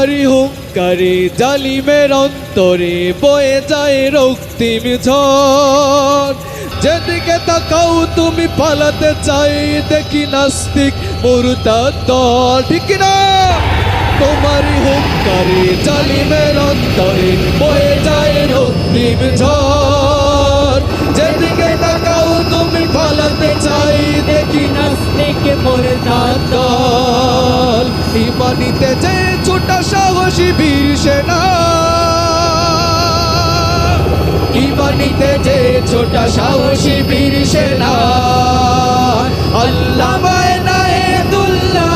তোমারই হুঙ্কারে, জালিমের অন্তরে বয়ে যায় রক্তিম ঝড়। যেদিকে তাকাও, তুমি পালাতে চাই, দেখি নাস্তিক মুরতাদ দল। ঠিক না? তোমারই হুঙ্কারে, জালিমের অন্তরে বয়ে যায় রক্তিম ঝড়। যেদিকে তাকাও, তুমি পালাতে চাই, দেখি নাস্তিক মুরতাদ দল। ইমানিতে যে ছোটা সাহসী বীর সেনা। কি বাণীতে যে ছোটা সাহসী বীর সেনা? আল্লাহ নায়েতুল্লাহ